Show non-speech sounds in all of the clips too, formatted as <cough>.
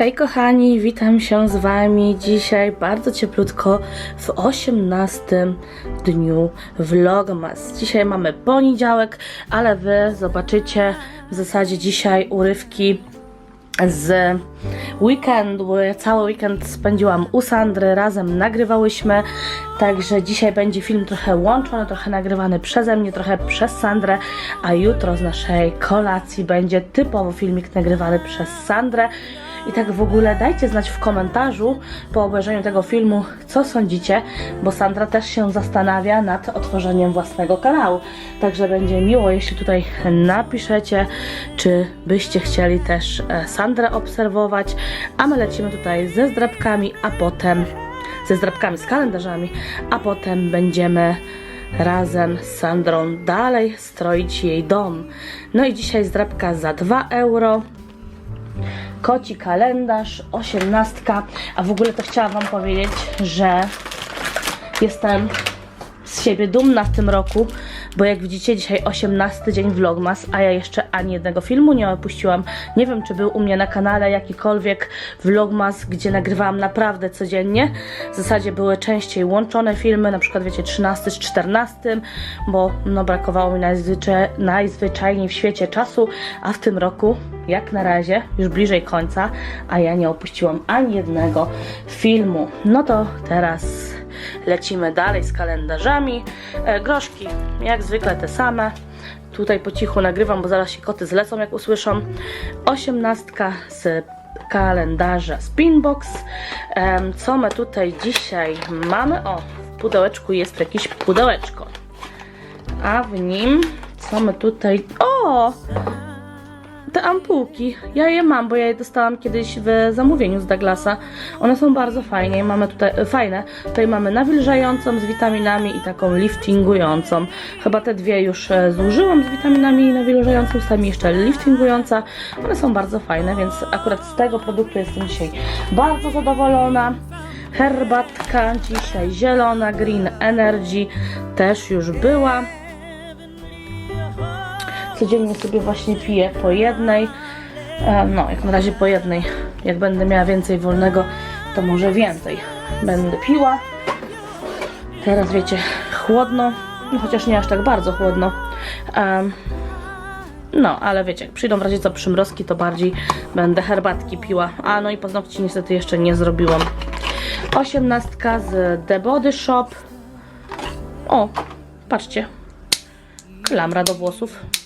Hej kochani, witam się z Wami dzisiaj bardzo cieplutko w 18 dniu Vlogmas. Dzisiaj mamy poniedziałek, ale Wy zobaczycie w zasadzie dzisiaj urywki z weekendu. cały weekend spędziłam u Sandry, razem nagrywałyśmy, także dzisiaj będzie film trochę łączony, trochę nagrywany przeze mnie, trochę przez Sandrę, a jutro z naszej kolacji będzie typowo filmik nagrywany przez Sandrę. I tak w ogóle dajcie znać w komentarzu po obejrzeniu tego filmu, co sądzicie, bo Sandra też się zastanawia nad otworzeniem własnego kanału. Także będzie miło, jeśli tutaj napiszecie, czy byście chcieli też e, Sandrę obserwować. A my lecimy tutaj ze zdrabkami, a potem ze zdrabkami, z kalendarzami, a potem będziemy razem z Sandrą dalej stroić jej dom. No i dzisiaj zdrabka za 2 euro koci kalendarz, osiemnastka, a w ogóle to chciałam Wam powiedzieć, że jestem z siebie dumna w tym roku, bo jak widzicie dzisiaj 18 dzień vlogmas, a ja jeszcze ani jednego filmu nie opuściłam. Nie wiem, czy był u mnie na kanale jakikolwiek vlogmas, gdzie nagrywałam naprawdę codziennie. W zasadzie były częściej łączone filmy, na przykład wiecie 13 z 14, bo no brakowało mi najzwyczaj, najzwyczajniej w świecie czasu, a w tym roku jak na razie już bliżej końca, a ja nie opuściłam ani jednego filmu. No to teraz lecimy dalej z kalendarzami. E, groszki, jak zwykle te same. Tutaj po cichu nagrywam, bo zaraz się koty zlecą, jak usłyszą. Osiemnastka z kalendarza Spinbox. Co my tutaj dzisiaj mamy? O, w pudełeczku jest jakieś pudełeczko. A w nim, co my tutaj... O! Te ampułki, ja je mam, bo ja je dostałam kiedyś w zamówieniu z Douglasa. One są bardzo fajnie, mamy tutaj, e, fajne. Tutaj mamy nawilżającą z witaminami i taką liftingującą. Chyba te dwie już e, zużyłam z witaminami i nawilżającą, mi jeszcze liftingująca. One są bardzo fajne, więc akurat z tego produktu jestem dzisiaj bardzo zadowolona. Herbatka dzisiaj zielona, Green Energy też już była codziennie sobie właśnie piję po jednej. E, No, jak na razie po jednej. Jak będę miała więcej wolnego, to może więcej będę piła. Teraz wiecie, chłodno, no chociaż nie aż tak bardzo chłodno. Em, No, ale wiecie, jak przyjdą w razie co przymrozki, to bardziej będę herbatki piła. A no i paznokci niestety jeszcze nie zrobiłam. Osiemnastka z The Body Shop. O, patrzcie. Klamra do włosów.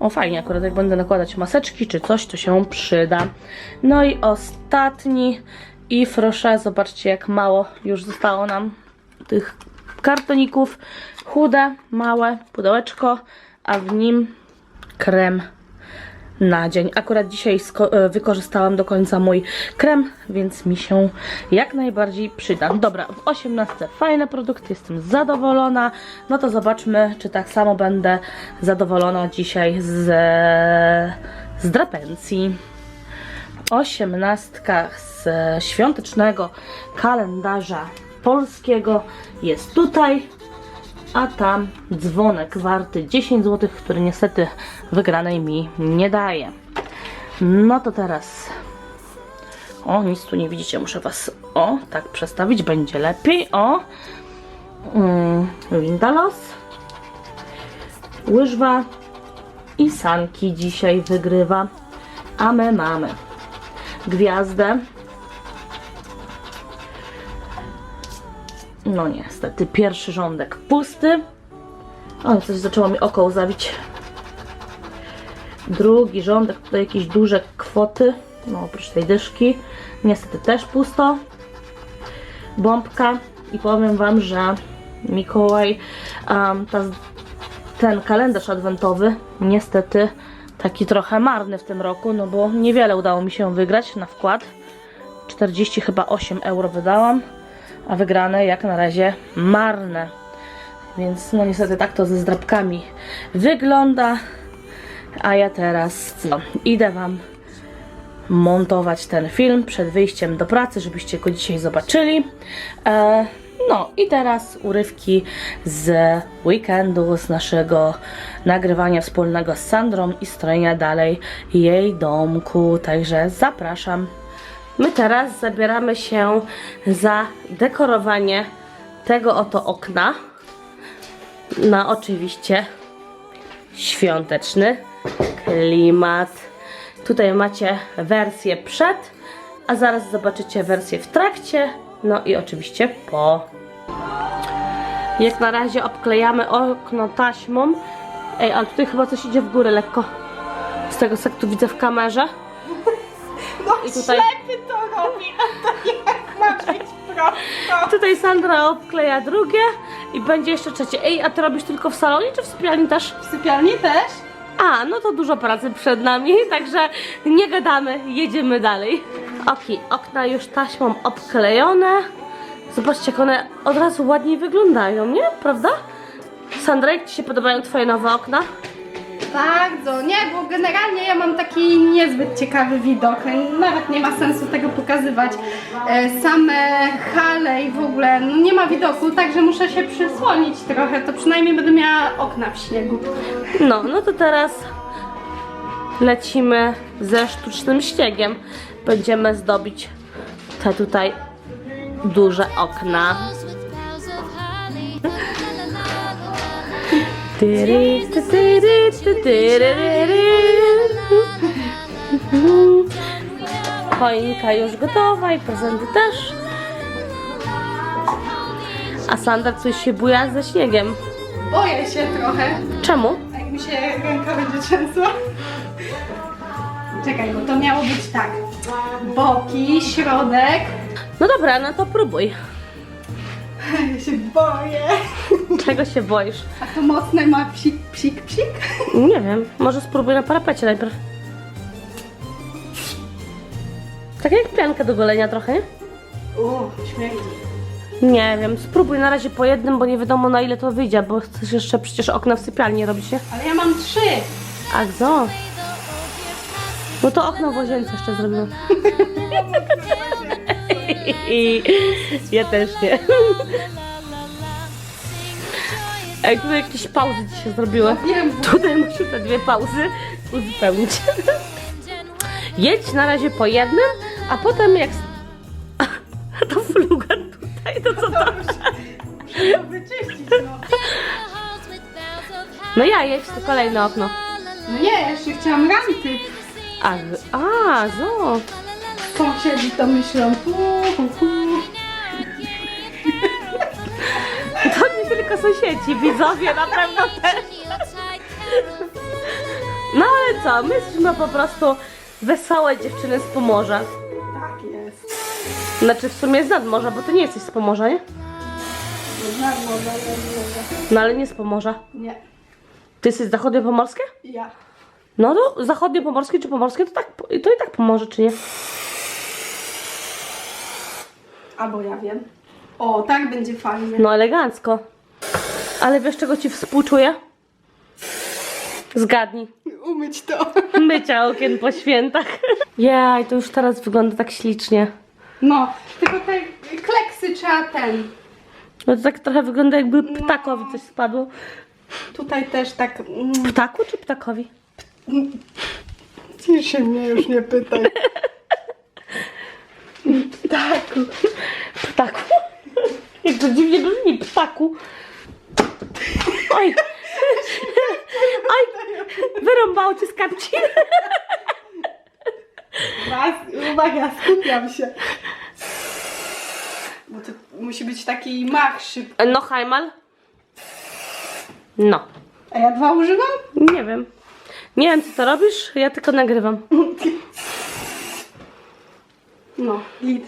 O, fajnie, akurat jak będę nakładać maseczki czy coś, to się przyda. No i ostatni i proszę, zobaczcie jak mało już zostało nam tych kartoników. Chude, małe pudełeczko, a w nim krem na dzień. Akurat dzisiaj e, wykorzystałam do końca mój krem, więc mi się jak najbardziej przyda. Dobra, w 18 fajne produkty, jestem zadowolona. No to zobaczmy, czy tak samo będę zadowolona dzisiaj z, z drapencji. Osiemnastka z świątecznego kalendarza polskiego jest tutaj a tam dzwonek warty 10 zł, który niestety wygranej mi nie daje. No to teraz. O, nic tu nie widzicie, muszę Was o tak przestawić, będzie lepiej. O, mm, Windalos, łyżwa i sanki dzisiaj wygrywa. A my mamy gwiazdę. No niestety, pierwszy rządek pusty. O, coś zaczęło mi oko łzawić. Drugi rządek, tutaj jakieś duże kwoty. No, oprócz tej dyszki. Niestety też pusto. Bombka. I powiem Wam, że Mikołaj, um, ta, ten kalendarz adwentowy niestety taki trochę marny w tym roku, no bo niewiele udało mi się wygrać na wkład. 40 chyba 8 euro wydałam a wygrane jak na razie marne. Więc no niestety tak to ze zdrabkami wygląda. A ja teraz co? Idę Wam montować ten film przed wyjściem do pracy, żebyście go dzisiaj zobaczyli. E, no i teraz urywki z weekendu, z naszego nagrywania wspólnego z Sandrą i strojenia dalej jej domku. Także zapraszam My teraz zabieramy się za dekorowanie tego oto okna na oczywiście świąteczny klimat. Tutaj macie wersję przed, a zaraz zobaczycie wersję w trakcie, no i oczywiście po. Jak na razie obklejamy okno taśmą. Ej, ale tutaj chyba coś idzie w górę lekko. Z tego co tu widzę w kamerze. No I tutaj- ślepy to robi, a to jak ma być prosto? Tutaj Sandra obkleja drugie i będzie jeszcze trzecie. Ej, a ty robisz tylko w salonie czy w sypialni też? W sypialni też? A, no to dużo pracy przed nami, <laughs> także nie gadamy, jedziemy dalej. Oki, okna już taśmą obklejone. Zobaczcie, jak one od razu ładniej wyglądają, nie? Prawda? Sandra, jak Ci się podobają Twoje nowe okna? Bardzo, nie, bo generalnie ja mam taki niezbyt ciekawy widok. Nawet nie ma sensu tego pokazywać. E, Same hale i w ogóle no nie ma widoku, także muszę się przysłonić trochę. To przynajmniej będę miała okna w śniegu. No, no to teraz lecimy ze sztucznym śniegiem. Będziemy zdobić te tutaj duże okna. Tyry, ty, tyry, ty, tyryryry. Choinka już gotowa i prezenty też. A Sandra coś się buja ze śniegiem. Boję się trochę, Czemu? jak mi się ręka będzie trzęsła. Czekaj, bo to miało być tak. Boki, środek. No dobra, no to próbuj. Ja się boję. Czego się boisz? A to mocne ma psik, psik, psik? Nie wiem, może spróbuj na parapecie najpierw. Tak jak pianka do golenia trochę, nie? Uuu, śmierdzi. Nie wiem, spróbuj na razie po jednym, bo nie wiadomo na ile to wyjdzie, bo chcesz jeszcze przecież okna w sypialni robić, nie? Ale ja mam trzy. A co? No to okno w łazience jeszcze zrobiłam. <laughs> ja też nie. Ej, tutaj jakieś pauzy dzisiaj zrobiły. Wiem, Tutaj muszę te dwie pauzy uzupełnić. Jedź na razie po jednym, a potem jak... A <laughs> to fluga tutaj, to co to? muszę to wyczyścić, no. No ja jedź, to kolejne okno. No nie, jeszcze chciałam rampy. A, a, zo. Sąsiedzi to myślą. Hu, hu, hu. <laughs> To nie tylko sąsiedzi, widzowie na pewno też. No ale co, my jesteśmy po prostu wesołe dziewczyny z Pomorza. Tak jest. Znaczy w sumie z nadmorza, bo ty nie jesteś z Pomorza, nie? Można, można, można. No ale nie z Pomorza. Nie, Ty jesteś zachodniopomorskie? ja. No to zachodniopomorskie czy pomorskie, to, tak, to i tak pomoże, czy nie? Albo ja wiem. O, tak będzie fajnie. No elegancko. Ale wiesz czego ci współczuję? Zgadnij. Umyć to. <laughs> Mycia okien po świętach. Jaj, to już teraz wygląda tak ślicznie. No, tylko te kleksy trzeba ten. No to tak trochę wygląda jakby ptakowi coś spadło. Tutaj też tak. mm, Ptaku czy ptakowi? Się mnie już nie pytaj. <laughs> Tak. Ptaku? Jak to dziwnie brzmi, ptaku. Oj. Oj, wyrąbało cię z kapci. Raz, uwaga, skupiam się. Bo to musi być taki mach szybki. No, Heimal? No. A ja dwa używam? Nie wiem. Nie wiem, co to robisz, ja tylko nagrywam. <laughs> No, git.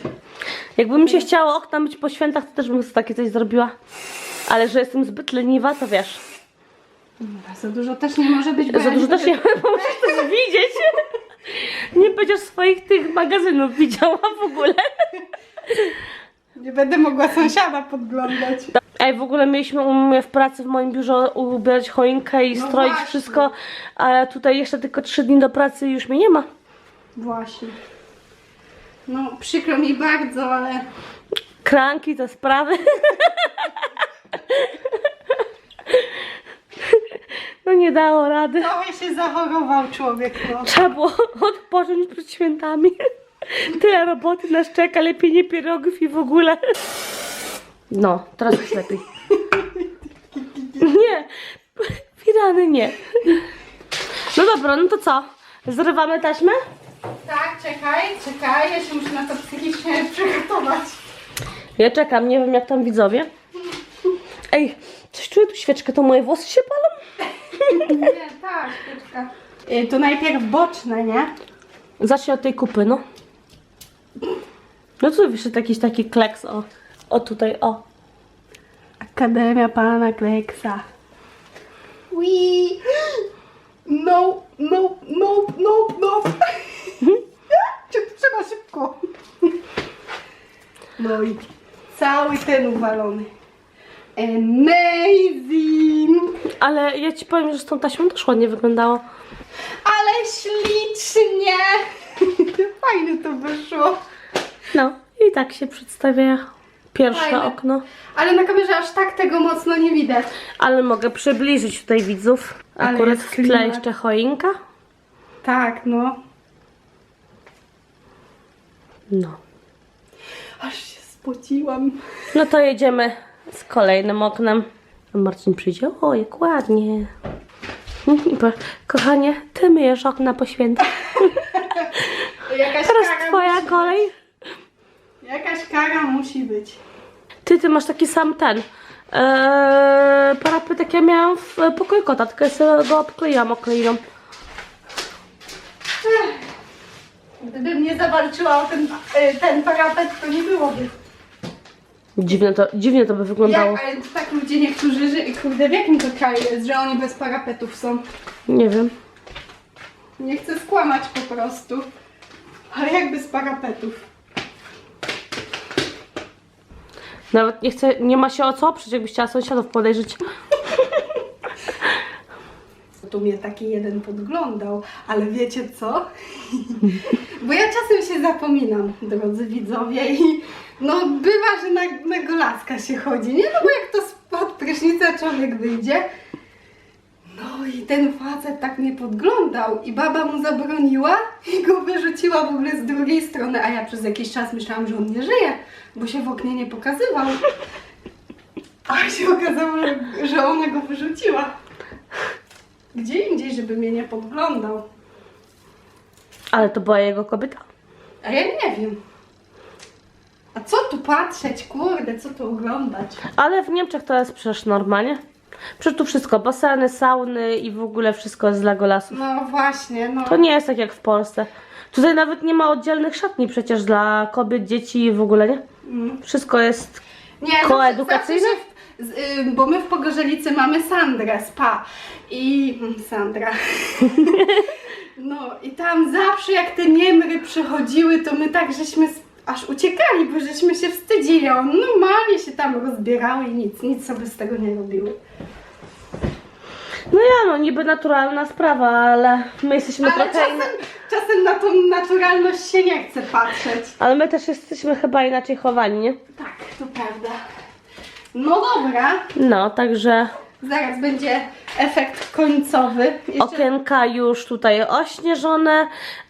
Jakby mi się chciało okna myć po świętach, to też bym sobie takie coś zrobiła. Ale że jestem zbyt leniwa, to wiesz. Dobra, za dużo też nie może być, Za dużo też nie <laughs> musisz też widzieć. Nie będziesz swoich tych magazynów widziała w ogóle. Nie będę mogła sąsiada podglądać. Ej, w ogóle mieliśmy u mnie w pracy w moim biurze ubierać choinkę i No stroić właśnie. wszystko, a tutaj jeszcze tylko trzy dni do pracy i już mnie nie ma. Właśnie. No, przykro mi bardzo, ale Kranki, te sprawy. No nie dało rady. trochę się zachorował człowiek, no. Trzeba było odpocząć przed świętami. Tyle roboty nas czeka, lepienie pierogów i w ogóle. No, teraz już lepiej. Nie, pirany nie. No dobra, no to co? Zrywamy taśmę? Tak, czekaj, czekaj, ja się muszę na to psychicznie <laughs> przygotować. Ja czekam, nie wiem jak tam widzowie. Ej, coś czuję tu świeczkę, to moje włosy się palą? <laughs> Nie, tak, świeczka. Y, To najpierw boczne, nie? Zacznij od tej kupy, no. No tu wyszedł jakiś taki kleks, o. O tutaj, o. Akademia Pana Kleksa. Ui. No, no, no, no, no. Trzeba szybko. No i cały ten uwalony. Amazing! Ale ja ci powiem, że z tą taśmą też ładnie wyglądało. Ale ślicznie! <laughs> Fajne to wyszło. No, i tak się przedstawia pierwsze Fajne. okno. Ale na kamerze aż tak tego mocno nie widać. Ale mogę przybliżyć tutaj widzów. Ale Akurat jest w tle klimat. jeszcze choinka. Tak, no. No. Aż się spociłam. No to jedziemy z kolejnym oknem. A Marcin przyjdzie. O, jak ładnie. <laughs> Kochanie, ty myjesz okna po świętach. Jakaś Teraz kara twoja musi kolej. Być. Jakaś kara musi być. Ty, ty masz taki sam ten. Eee, parapet jak ja miałam w pokoju kota, tylko ja sobie go obkleiłam okleiną. Gdybym nie zawalczyła o ten, y, ten parapet, to nie byłoby. Dziwne to, dziwnie to by wyglądało. Jak, ale tak ludzie niektórzy, że kurde, w jakim to kraju jest, że oni bez parapetów są? Nie wiem. Nie chcę skłamać po prostu. Ale jak bez parapetów? Nawet nie chcę, nie ma się o co oprzeć, jakbyś chciała sąsiadów podejrzeć. Tu mnie taki jeden podglądał, ale wiecie co? <laughs> Bo ja czasem się zapominam, drodzy widzowie, i no bywa, że na, na golaska się chodzi, nie? No bo jak to spod prysznica człowiek wyjdzie, no i ten facet tak mnie podglądał i baba mu zabroniła i go wyrzuciła w ogóle z drugiej strony, a ja przez jakiś czas myślałam, że on nie żyje, bo się w oknie nie pokazywał. A się okazało, że, że ona go wyrzuciła. Gdzie indziej, żeby mnie nie podglądał. Ale to była jego kobieta. A ja nie wiem. A co tu patrzeć, kurde, co tu oglądać? Ale w Niemczech to jest przecież normalnie. Przecież tu wszystko, baseny, sauny i w ogóle wszystko jest z Legolasów. No właśnie, no. To nie jest tak jak w Polsce. Tutaj nawet nie ma oddzielnych szatni przecież dla kobiet, dzieci i w ogóle, nie? Mm. Wszystko jest Nie, zawsze- Koedukacyjne? zawsze się w- bo my w Pogorzelicy mamy Sandrę, spa. I... mm, Sandra. <laughs> No i tam zawsze jak te Niemry przychodziły, to my tak żeśmy aż uciekali, bo żeśmy się wstydzili. a one Normalnie się tam rozbierały i nic, nic sobie z tego nie robiły. No ja no, niby naturalna sprawa, ale my jesteśmy Ale trochę czasem, czasem na tą naturalność się nie chce patrzeć. Ale my też jesteśmy chyba inaczej chowani, nie? Tak, to prawda. No dobra, No, także zaraz będzie efekt końcowy. Jeszcze, okienka już tutaj ośnieżone,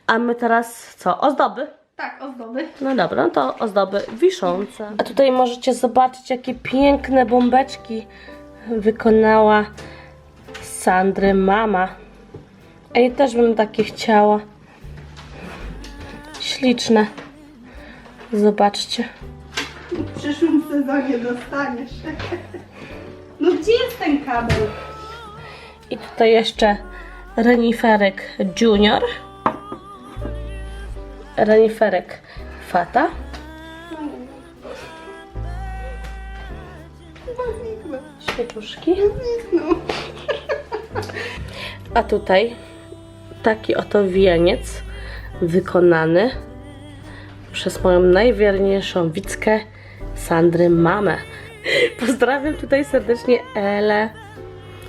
a my teraz co? Ozdoby. Tak, ozdoby. No dobra, no to ozdoby wiszące. A tutaj możecie zobaczyć, jakie piękne bombeczki wykonała Sandry mama. A ja też bym takie chciała. Śliczne. Zobaczcie. W przyszłym sezonie dostaniesz. No gdzie jest ten kabel? I tutaj jeszcze reniferek junior. Reniferek fata. Świeczuszki. No. A tutaj taki oto wieniec wykonany przez moją najwierniejszą widzkę Sandry mamę. <laughs> Pozdrawiam tutaj serdecznie Elę.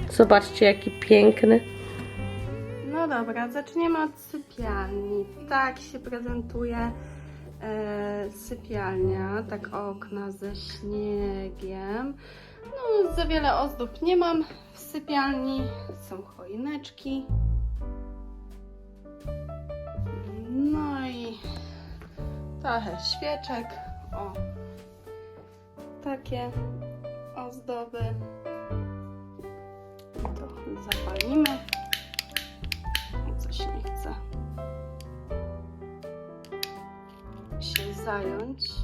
Zobaczcie jaki piękny. No dobra, zaczniemy od sypialni. Tak się prezentuje e, sypialnia, tak okna ze śniegiem. No, za wiele ozdób nie mam w sypialni. Są choineczki. No i trochę świeczek, o, takie ozdoby. To zapalimy. Coś nie chce się zająć.